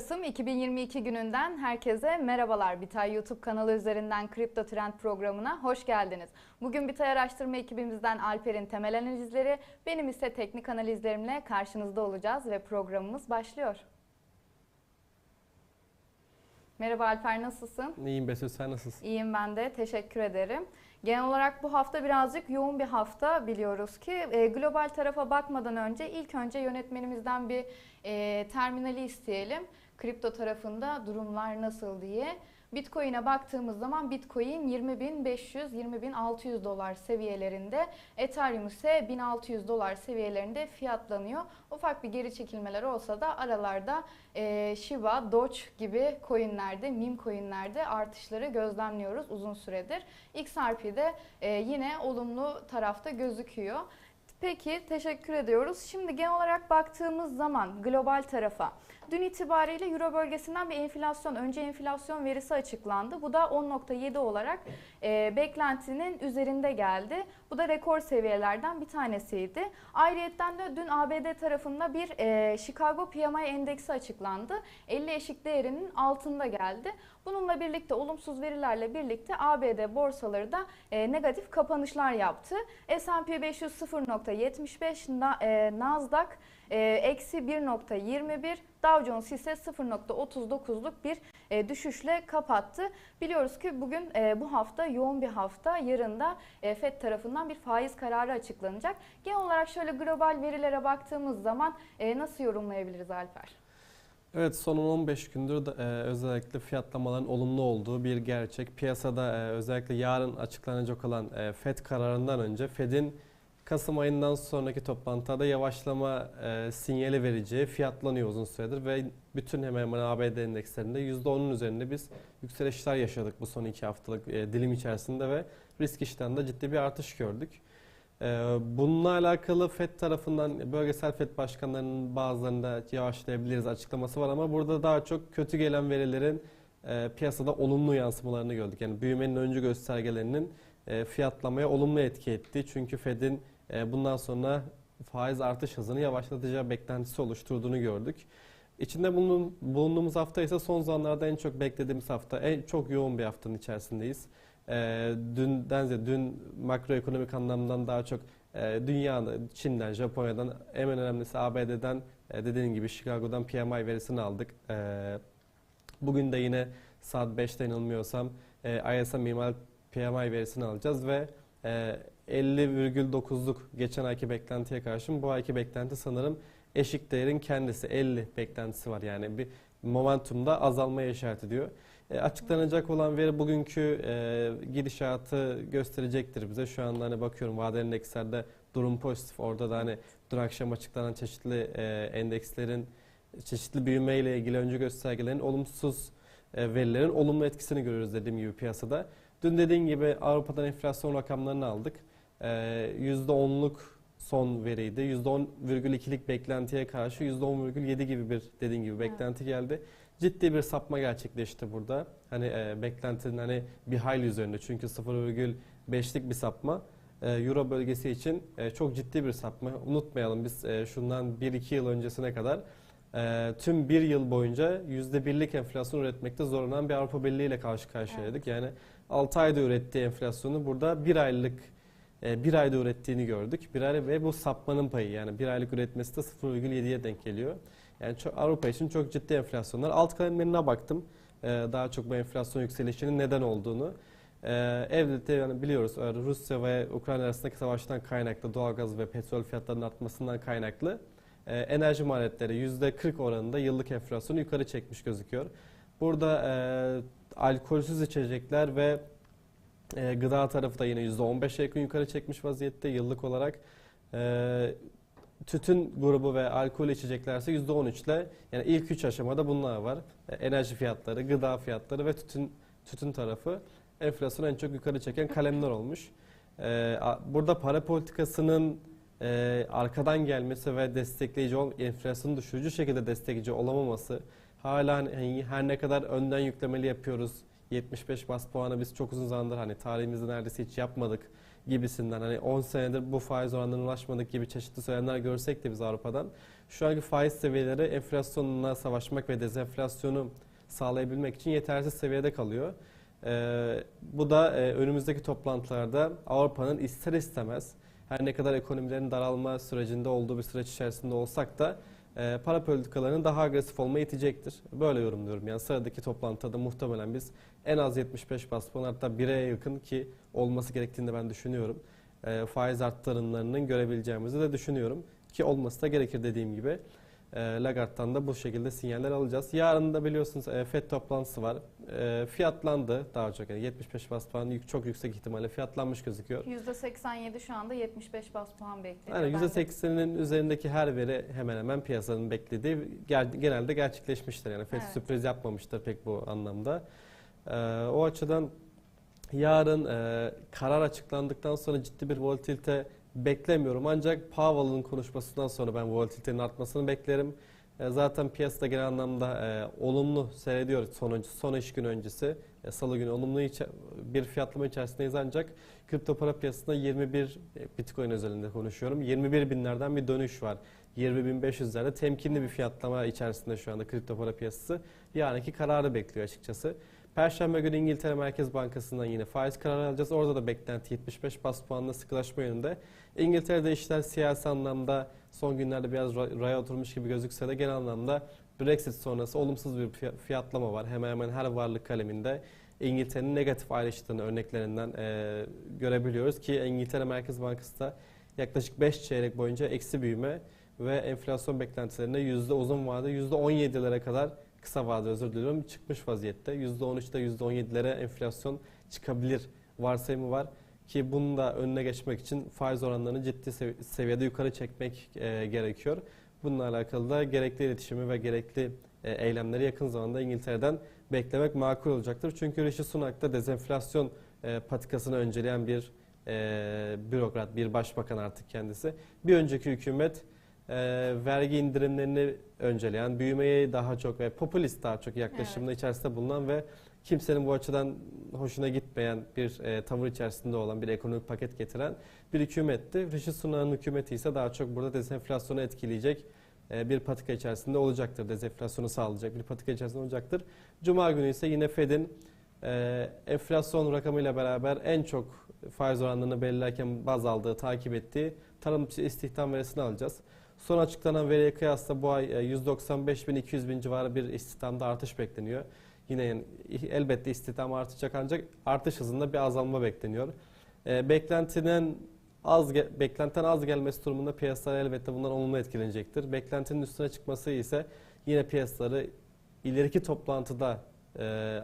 1 Kasım 2022 gününden herkese merhabalar. Bitay YouTube kanalı üzerinden Kripto Trend programına hoş geldiniz. Bugün Bitay Araştırma ekibimizden Alper'in temel analizleri, benim ise teknik analizlerimle karşınızda olacağız ve programımız başlıyor. Merhaba Alper nasılsın? İyiyim Betül sen nasılsın? İyiyim ben de teşekkür ederim. Genel olarak bu hafta birazcık yoğun bir hafta biliyoruz ki e, global tarafa bakmadan önce ilk önce yönetmenimizden bir e, terminali isteyelim. Kripto tarafında durumlar nasıl diye. Bitcoin'e baktığımız zaman Bitcoin 20.500-20.600 dolar seviyelerinde, Ethereum ise 1600 dolar seviyelerinde fiyatlanıyor. Ufak bir geri çekilmeler olsa da aralarda e, Shiba, Doge gibi coinlerde, meme coinlerde artışları gözlemliyoruz uzun süredir. XRP'de e, yine olumlu tarafta gözüküyor. Peki teşekkür ediyoruz. Şimdi genel olarak baktığımız zaman global tarafa dün itibariyle Euro bölgesinden bir enflasyon, önce enflasyon verisi açıklandı. Bu da 10.7 olarak e, beklentinin üzerinde geldi. Bu da rekor seviyelerden bir tanesiydi. Ayrıyetten de dün ABD tarafında bir e, Chicago PMI endeksi açıklandı. 50 eşik değerinin altında geldi. Bununla birlikte olumsuz verilerle birlikte ABD borsaları da e, negatif kapanışlar yaptı. S&P 500 0.75, Na- e, Nasdaq eksi 1.21, Dow Jones ise 0.39'luk bir e, düşüşle kapattı. Biliyoruz ki bugün e, bu hafta yoğun bir hafta. Yarın da e, FED tarafından bir faiz kararı açıklanacak. Genel olarak şöyle global verilere baktığımız zaman e, nasıl yorumlayabiliriz Alper? Evet son 15 gündür de, e, özellikle fiyatlamaların olumlu olduğu bir gerçek. Piyasada e, özellikle yarın açıklanacak olan e, FED kararından önce FED'in Kasım ayından sonraki toplantıda yavaşlama e, sinyali vereceği fiyatlanıyor uzun süredir ve bütün hemen hemen ABD endekslerinde %10'un üzerinde biz yükselişler yaşadık bu son iki haftalık e, dilim içerisinde ve risk iştahında ciddi bir artış gördük. Ee, Bununla alakalı FED tarafından bölgesel FED başkanlarının bazılarında yavaşlayabiliriz açıklaması var ama burada daha çok kötü gelen verilerin e, piyasada olumlu yansımalarını gördük. Yani büyümenin öncü göstergelerinin e, fiyatlamaya olumlu etki ettiği çünkü FED'in e, bundan sonra faiz artış hızını yavaşlatacağı beklentisi oluşturduğunu gördük. İçinde bulunduğum- bulunduğumuz hafta ise son zamanlarda en çok beklediğimiz hafta, en çok yoğun bir haftanın içerisindeyiz. Ee, dünden ziyade dün makroekonomik anlamdan daha çok e, dünyada, Çin'den, Japonya'dan, en önemlisi ABD'den e, dediğim gibi Chicago'dan PMI verisini aldık. E, bugün de yine saat 5'te yanılmıyorsam e, ISM PMI verisini alacağız ve e, 50,9'luk geçen ayki beklentiye karşın bu ayki beklenti sanırım eşik değerin kendisi 50 beklentisi var yani bir momentumda azalmaya işaret ediyor. E, açıklanacak olan veri bugünkü e, gidişatı gösterecektir bize. Şu anda hani bakıyorum vadeli endekslerde durum pozitif. Orada da hani dün akşam açıklanan çeşitli e, endekslerin çeşitli büyümeyle ilgili öncü göstergelerin olumsuz e, verilerin olumlu etkisini görüyoruz dediğim gibi piyasada. Dün dediğim gibi Avrupa'dan enflasyon rakamlarını aldık. E, %10'luk son veriydi. %10,2'lik beklentiye karşı %10,7 gibi bir dediğim gibi beklenti geldi ciddi bir sapma gerçekleşti burada. Hani e, beklentinin hani bir hayli üzerinde çünkü 0,5'lik bir sapma. E, Euro bölgesi için e, çok ciddi bir sapma. Unutmayalım biz e, şundan 1-2 yıl öncesine kadar e, tüm bir yıl boyunca %1'lik enflasyon üretmekte zorlanan bir Avrupa Birliği ile karşı karşıyaydık. Yani 6 ayda ürettiği enflasyonu burada bir aylık bir ayda ürettiğini gördük. Bir ay ve bu sapmanın payı yani bir aylık üretmesi de 0,7'ye denk geliyor. Yani çok, Avrupa için çok ciddi enflasyonlar. Alt kalemlerine baktım. Ee, daha çok bu enflasyon yükselişinin neden olduğunu. Ee, elbette yani biliyoruz e, Rusya ve Ukrayna arasındaki savaştan kaynaklı doğalgaz ve petrol fiyatlarının artmasından kaynaklı e, enerji maliyetleri %40 oranında yıllık enflasyonu yukarı çekmiş gözüküyor. Burada e, alkolsüz içecekler ve e, gıda tarafı da yine %15'e yakın yukarı çekmiş vaziyette yıllık olarak. E, tütün grubu ve alkol içeceklerse %13 ile yani ilk 3 aşamada bunlar var. E, Enerji fiyatları, gıda fiyatları ve tütün tütün tarafı enflasyonu en çok yukarı çeken kalemler olmuş. E, Burada para politikasının e, arkadan gelmesi ve destekleyici, ol- enflasyonu düşürücü şekilde destekleyici olamaması, hala her ne kadar önden yüklemeli yapıyoruz, 75 bas puanı biz çok uzun zamandır hani tarihimizde neredeyse hiç yapmadık gibisinden hani 10 senedir bu faiz oranlarına ulaşmadık gibi çeşitli söylemler görsek de biz Avrupa'dan şu anki faiz seviyeleri enflasyonla savaşmak ve dezenflasyonu sağlayabilmek için yetersiz seviyede kalıyor. Ee, bu da e, önümüzdeki toplantılarda Avrupa'nın ister istemez her ne kadar ekonomilerin daralma sürecinde olduğu bir süreç içerisinde olsak da e, para politikalarının daha agresif olmaya itecektir. Böyle yorumluyorum. Yani sıradaki toplantıda muhtemelen biz en az 75 bas puan hatta 1'e yakın ki olması gerektiğini ben düşünüyorum. E, faiz arttırımlarının görebileceğimizi de düşünüyorum. Ki olması da gerekir dediğim gibi. E, Lagarde'dan da bu şekilde sinyaller alacağız. Yarın da biliyorsunuz e, FED toplantısı var. E, fiyatlandı daha çok. Yani 75 bas puan yük- çok yüksek ihtimalle fiyatlanmış gözüküyor. %87 şu anda 75 bas puan bekleniyor. Yani Ben de- %80'inin üzerindeki her veri hemen hemen piyasanın beklediği genelde gerçekleşmiştir. Yani FED Evet. sürpriz yapmamıştır pek bu anlamda. Ee, o açıdan yarın e, karar açıklandıktan sonra ciddi bir volatilite beklemiyorum. Ancak Powell'ın konuşmasından sonra ben volatilitenin artmasını beklerim. E, zaten piyasada genel anlamda e, olumlu seyrediyor son, son iş günü öncesi. E, Salı günü olumlu bir fiyatlama içerisindeyiz ancak kripto para piyasasında 21 e, Bitcoin özelinde konuşuyorum. 21 binlerden bir dönüş var. 20.500'lerde temkinli bir fiyatlama içerisinde şu anda kripto para piyasası. Yarınki kararı bekliyor açıkçası. Perşembe günü İngiltere Merkez Bankası'ndan yine faiz kararı alacağız. Orada da beklenti 75 bas puanla sıkılaşma yönünde. İngiltere'de işler siyasi anlamda son günlerde biraz ra- raya oturmuş gibi gözükse de genel anlamda Brexit sonrası olumsuz bir fiy- fiyatlama var. Hemen hemen her varlık kaleminde İngiltere'nin negatif ayrıştığını örneklerinden e, görebiliyoruz ki İngiltere Merkez Bankası da yaklaşık 5 çeyrek boyunca eksi büyüme ve enflasyon beklentilerinde yüzde uzun vade yüzde 17'lere kadar kısa vade özür diliyorum çıkmış vaziyette. Yüzde 13'te yüzde 17'lere enflasyon çıkabilir varsayımı var ki bunun da önüne geçmek için faiz oranlarını ciddi sev- seviyede yukarı çekmek e, gerekiyor. Bununla alakalı da gerekli iletişimi ve gerekli e, eylemleri yakın zamanda İngiltere'den beklemek makul olacaktır. Çünkü Rishi Sunak da dezenflasyon e, patikasını önceleyen bir e, bürokrat, bir başbakan artık kendisi. Bir önceki hükümet e, vergi indirimlerini önceleyen, büyümeye daha çok ve popülist daha çok yaklaşımda içerisinde bulunan ve kimsenin bu açıdan hoşuna gitmeyen bir e, tavır içerisinde olan bir ekonomik paket getiren bir hükümetti. Rishi Sunak'ın hükümeti ise daha çok burada dezenflasyonu etkileyecek e, bir patika içerisinde olacaktır. Dezenflasyonu sağlayacak bir patika içerisinde olacaktır. Cuma günü ise yine Fed'in e, enflasyon rakamıyla beraber en çok faiz oranlarını belirlerken baz aldığı, takip ettiği tarım istihdam verisini alacağız. Son açıklanan veriye kıyasla bu ay e, 195 bin 200 bin civarı bir istihdamda artış bekleniyor. Yine yani elbette istihdam artacak ancak artış hızında bir azalma bekleniyor. E, beklentinin az beklentiden az gelmesi durumunda piyasalar elbette bundan olumlu etkilenecektir. Beklentinin üstüne çıkması ise yine piyasaları ileriki toplantıda e,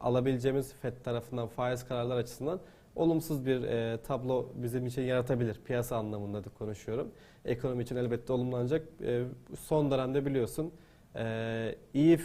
alabileceğimiz FED tarafından faiz kararlar açısından olumsuz bir e, tablo bizim için yaratabilir. Piyasa anlamında da konuşuyorum. Ekonomi için elbette olumlanacak. E, son dönemde biliyorsun e, iyi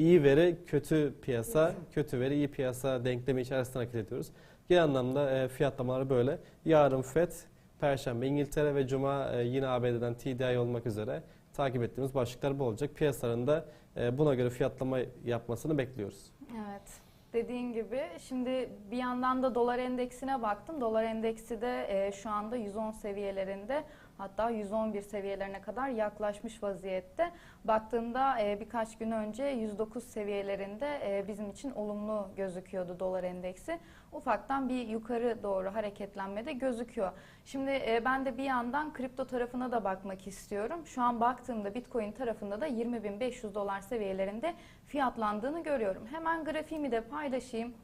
iyi veri kötü piyasa, kötü veri iyi piyasa denklemi içerisinde hareket ediyoruz. Genel anlamda e, fiyatlamalar böyle. Yarın FED, Perşembe İngiltere ve Cuma e, yine ABD'den TDI olmak üzere takip ettiğimiz başlıklar bu olacak. Piyasalarında e, buna göre fiyatlama yapmasını bekliyoruz. Evet. Dediğin gibi şimdi bir yandan da dolar endeksine baktım. Dolar endeksi de e, şu anda 110 seviyelerinde hatta 111 seviyelerine kadar yaklaşmış vaziyette. Baktığımda e, birkaç gün önce 109 seviyelerinde e, bizim için olumlu gözüküyordu dolar endeksi. Ufaktan bir yukarı doğru hareketlenmede gözüküyor. Şimdi e, ben de bir yandan kripto tarafına da bakmak istiyorum. Şu an baktığımda Bitcoin tarafında da 20.500 dolar seviyelerinde fiyatlandığını görüyorum. Hemen grafiğimi de paylaşayım.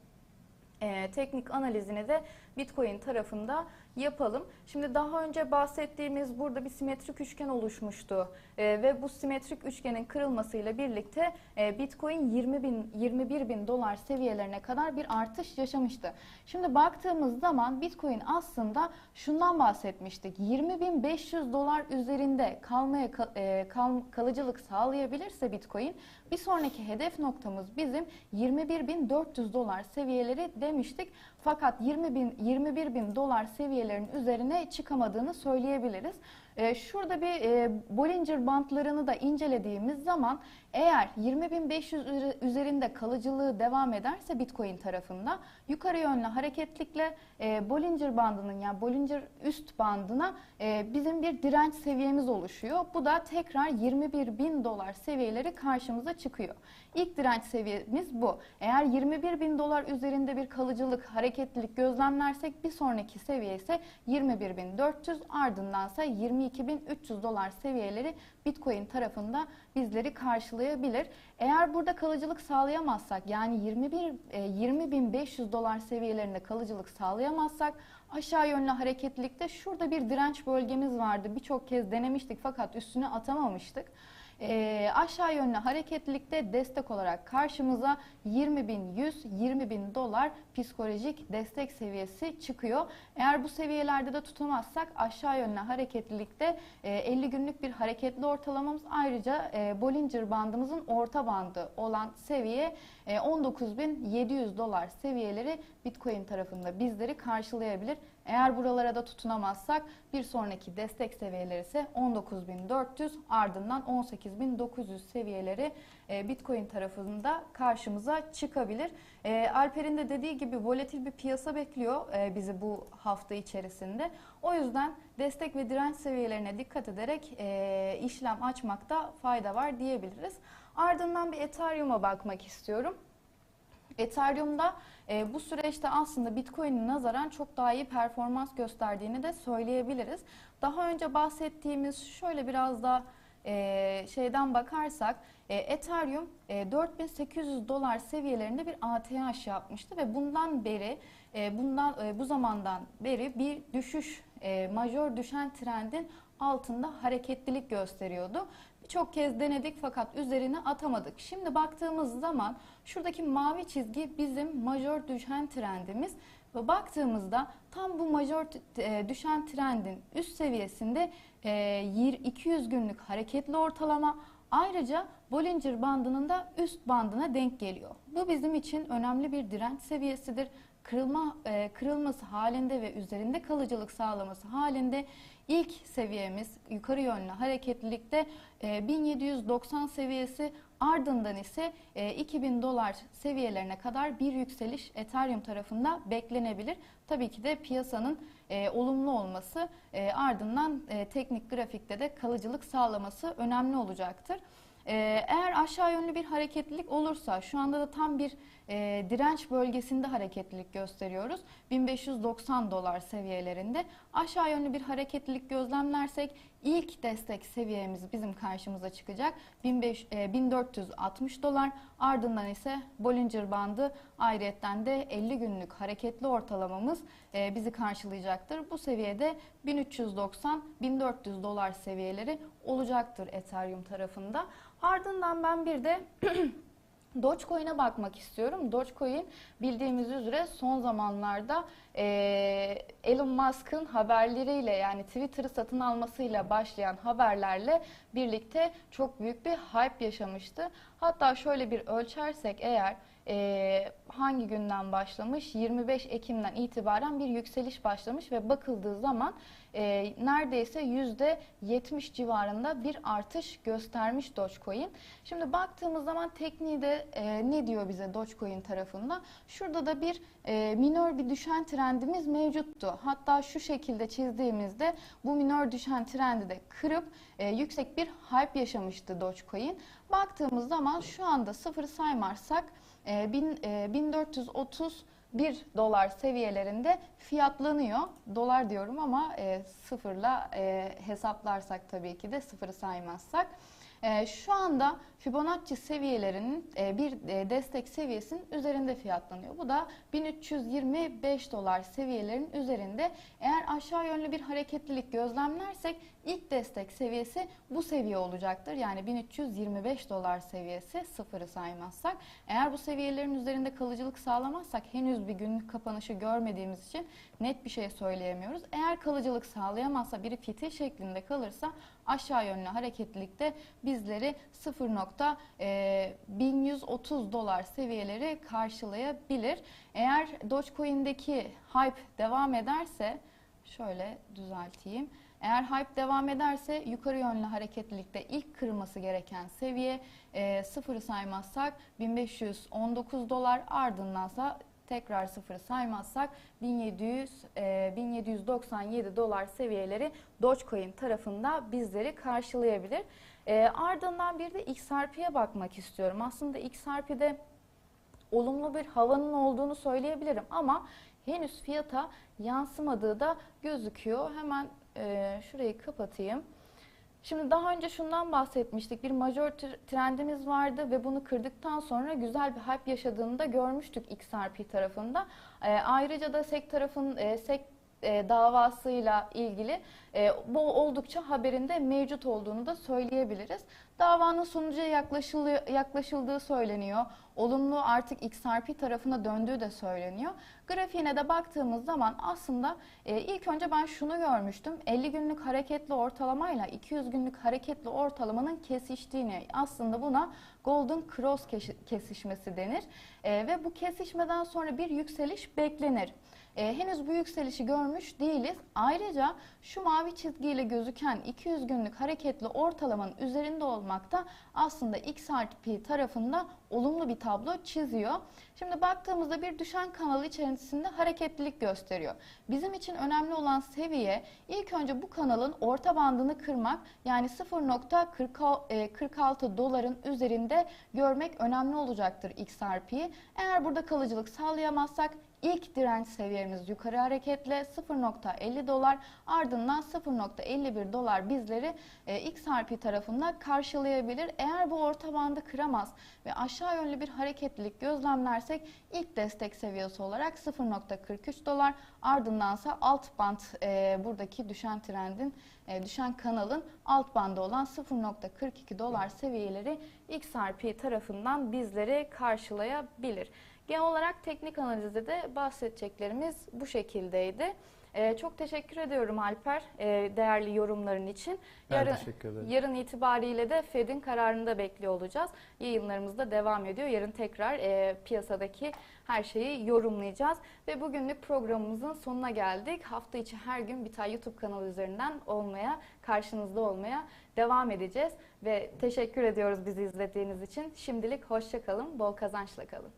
Ee, teknik analizini de Bitcoin tarafında yapalım. Şimdi daha önce bahsettiğimiz burada bir simetrik üçgen oluşmuştu Ee, ve bu simetrik üçgenin kırılmasıyla birlikte e, Bitcoin 20 bin 21 bin dolar seviyelerine kadar bir artış yaşamıştı. Şimdi baktığımız zaman Bitcoin aslında şundan bahsetmiştik. 20.500 dolar üzerinde kalmaya kal- e, kal- kalıcılık sağlayabilirse Bitcoin bir sonraki hedef noktamız bizim 21.400 dolar seviyeleri demiştik. Fakat 20 bin, 21 bin dolar seviyelerin üzerine çıkamadığını söyleyebiliriz. E, şurada bir e, Bollinger bantlarını da incelediğimiz zaman eğer 20.500 üzeri- üzerinde kalıcılığı devam ederse Bitcoin tarafında yukarı yönlü hareketlikle e, Bollinger bandının yani Bollinger üst bandına e, bizim bir direnç seviyemiz oluşuyor. Bu da tekrar 21 bin dolar seviyeleri karşımıza çıkıyor. İlk direnç seviyemiz bu. Eğer 21 bin dolar üzerinde bir kalıcılık, hareketlilik gözlemlersek bir sonraki seviye ise 21.400 ardındansa 22.300 dolar seviyeleri Bitcoin tarafında bizleri karşılayabilir. Eğer burada kalıcılık sağlayamazsak yani 21 e, 20.500 dolar seviyelerinde kalıcılık sağlayamazsak aşağı yönlü hareketlilikte şurada bir direnç bölgemiz vardı. Birçok kez denemiştik fakat üstüne atamamıştık. E, aşağı yönlü hareketlilikte destek olarak karşımıza 20.100 20.000 dolar psikolojik destek seviyesi çıkıyor. Eğer bu seviyelerde de tutamazsak aşağı yönlü hareketlilikte e, 50 günlük bir hareketli ortalamamız ayrıca e, Bollinger bandımızın orta bandı olan seviye e, 19.700 dolar seviyeleri Bitcoin tarafında bizleri karşılayabilir. Eğer buralara da tutunamazsak bir sonraki destek seviyeleri ise 19.400 ardından 18.900 seviyeleri e, Bitcoin tarafında karşımıza çıkabilir. E, Alper'in de dediği gibi volatil bir piyasa bekliyor e, bizi bu hafta içerisinde. O yüzden destek ve direnç seviyelerine dikkat ederek e, işlem açmakta fayda var diyebiliriz. Ardından bir Ethereum'a bakmak istiyorum. Ethereum'da e, bu süreçte aslında Bitcoin'in nazaran çok daha iyi performans gösterdiğini de söyleyebiliriz. Daha önce bahsettiğimiz şöyle biraz da e, şeyden bakarsak e, Ethereum e, 4800 dolar seviyelerinde bir ATH yapmıştı ve bundan beri e, bundan e, bu zamandan beri bir düşüş e, majör düşen trendin altında hareketlilik gösteriyordu. Birçok kez denedik fakat üzerine atamadık. Şimdi baktığımız zaman şuradaki mavi çizgi bizim majör düşen trendimiz ve baktığımızda tam bu majör e, düşen trendin üst seviyesinde e, yir- 200 günlük hareketli ortalama ayrıca Bollinger bandının da üst bandına denk geliyor. Bu bizim için önemli bir direnç seviyesidir. Kırılma e, kırılması halinde ve üzerinde kalıcılık sağlaması halinde ilk seviyemiz yukarı yönlü hareketlilikte e, 1790 seviyesi ardından ise e, 2000 dolar seviyelerine kadar bir yükseliş Ethereum tarafında beklenebilir. Tabii ki de piyasanın e, olumlu olması e, ardından e, teknik grafikte de kalıcılık sağlaması önemli olacaktır. E, eğer aşağı yönlü bir hareketlilik olursa şu anda da tam bir e, direnç bölgesinde hareketlilik gösteriyoruz. 1590 dolar seviyelerinde aşağı yönlü bir hareketlilik gözlemlersek ilk destek seviyemiz bizim karşımıza çıkacak. 1500, e, 1460 dolar ardından ise Bollinger bandı ayrıyetten de 50 günlük hareketli ortalamamız e, bizi karşılayacaktır. Bu seviyede 1390-1400 dolar seviyeleri olacaktır Ethereum tarafında. Ardından ben bir de Dogecoin'e bakmak istiyorum. Dogecoin bildiğimiz üzere son zamanlarda eee, Elon Musk'ın haberleriyle yani Twitter'ı satın almasıyla başlayan haberlerle birlikte çok büyük bir hype yaşamıştı. Hatta şöyle bir ölçersek eğer eee, hangi günden başlamış? 25 Ekim'den itibaren bir yükseliş başlamış ve bakıldığı zaman e, neredeyse %70 civarında bir artış göstermiş Dogecoin. Şimdi baktığımız zaman tekniği de e, ne diyor bize Dogecoin tarafında? Şurada da bir e, minör bir düşen trendimiz mevcuttu. Hatta şu şekilde çizdiğimizde bu minör düşen trendi de kırıp e, yüksek bir hype yaşamıştı Dogecoin. Baktığımız zaman şu anda sıfırı saymazsak e, bin- e, 1430 1 dolar seviyelerinde fiyatlanıyor. Dolar diyorum ama e, sıfırla e, hesaplarsak tabii ki de sıfırı saymazsak. E, şu anda Fibonacci seviyelerinin e, bir e, destek seviyesinin üzerinde fiyatlanıyor. Bu da 1325 dolar seviyelerinin üzerinde. Eğer aşağı yönlü bir hareketlilik gözlemlersek ilk destek seviyesi bu seviye olacaktır. Yani 1325 dolar seviyesi sıfırı saymazsak. Eğer bu seviyelerin üzerinde kalıcılık sağlamazsak henüz bir günlük kapanışı görmediğimiz için net bir şey söyleyemiyoruz. Eğer kalıcılık sağlayamazsa biri fitil şeklinde kalırsa aşağı yönlü hareketlilikte bizleri 0.1130 dolar seviyeleri karşılayabilir. Eğer Dogecoin'deki hype devam ederse şöyle düzelteyim. Eğer hype devam ederse yukarı yönlü hareketlilikte ilk kırılması gereken seviye e, sıfırı saymazsak 1519 dolar ardındansa tekrar sıfırı saymazsak 1700 e, 1797 dolar seviyeleri Dogecoin tarafında bizleri karşılayabilir. E, ardından bir de XRP'ye bakmak istiyorum. Aslında XRP'de olumlu bir havanın olduğunu söyleyebilirim ama henüz fiyata yansımadığı da gözüküyor. Hemen e, şurayı kapatayım. Şimdi daha önce şundan bahsetmiştik. Bir majör tr- trendimiz vardı ve bunu kırdıktan sonra güzel bir hype yaşadığını da görmüştük XRP tarafında. E, ayrıca da SEC tarafın e, SEC e, davasıyla ilgili e, bu oldukça haberinde mevcut olduğunu da söyleyebiliriz. Davanın sonuca yaklaşıldığı söyleniyor. Olumlu artık XRP tarafına döndüğü de söyleniyor. Grafiğine de baktığımız zaman aslında e, ilk önce ben şunu görmüştüm. 50 günlük hareketli ortalamayla 200 günlük hareketli ortalamanın kesiştiğini aslında buna Golden Cross kesişmesi denir. E, ve bu kesişmeden sonra bir yükseliş beklenir. E, henüz bu yükselişi görmüş değiliz. Ayrıca şu mavi çizgiyle gözüken 200 günlük hareketli ortalamanın üzerinde olmakta aslında XRP tarafında olumlu bir tablo çiziyor. Şimdi baktığımızda bir düşen kanal içerisinde hareketlilik gösteriyor. Bizim için önemli olan seviye ilk önce bu kanalın orta bandını kırmak yani 0.46 doların üzerinde görmek önemli olacaktır XRP'yi. Eğer burada kalıcılık sağlayamazsak İlk direnç seviyemiz yukarı hareketle 0.50 dolar ardından 0.51 dolar bizleri e, XRP tarafında karşılayabilir. Eğer bu orta bandı kıramaz ve aşağı yönlü bir hareketlilik gözlemlersek ilk destek seviyesi olarak 0.43 dolar ardındansa alt band e, buradaki düşen trendin e, düşen kanalın alt bandı olan 0.42 dolar seviyeleri XRP tarafından bizleri karşılayabilir. Genel olarak teknik analizde de bahsedeceklerimiz bu şekildeydi. Ee, çok teşekkür ediyorum Alper e, değerli yorumların için. Ben Yarın, teşekkür ederim. yarın itibariyle de Fed'in kararını da bekliyor olacağız. Yayınlarımız da devam ediyor. Yarın tekrar e, piyasadaki her şeyi yorumlayacağız. Ve bugünlük programımızın sonuna geldik. Hafta içi her gün Bitay YouTube kanalı üzerinden olmaya, karşınızda olmaya devam edeceğiz. Ve teşekkür ediyoruz bizi izlediğiniz için. Şimdilik hoşça kalın, bol kazançla kalın.